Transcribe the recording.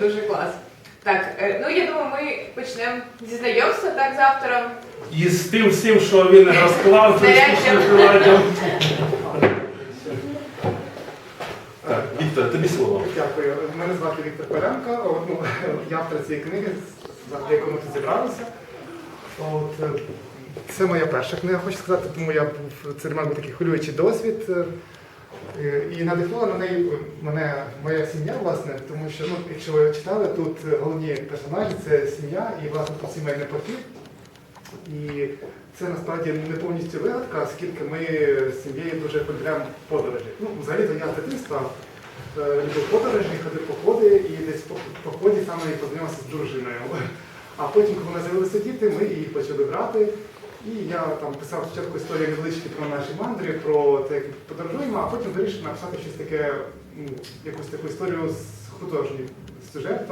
дуже клас. Так, е, ну я думаю, ми почнемо зі знайомства так з автором. І з тим всім, що він розклав, це Зарядка. Так, Віктор, тобі слово. Дякую. Мене звати Віктор Перенко. Ну, я автор цієї книги, за яку ми тут зібралися. От, е, це моя перша книга, хочу сказати, тому я був це для мене був такий хвилюючий досвід. Е, І надихнула на неї е, мене моя сім'я, власне, тому що, ну, якщо ви читали, тут е, головні персонажі це сім'я і власне тут сімейний похід. І це насправді не повністю вигадка, оскільки ми з сім'єю дуже полюбляємо подорожі. Ну, взагалі-то я з дитинства любив подорожі, ходив походи і десь по по ході саме познайомився з дружиною. А потім, коли нас з'явилися діти, ми їх почали брати. І я там писав спочатку історії невеличкі про наші мандри, про те, як подорожуємо, а потім вирішив написати щось таке, ну, якусь таку історію з художнім сюжетом.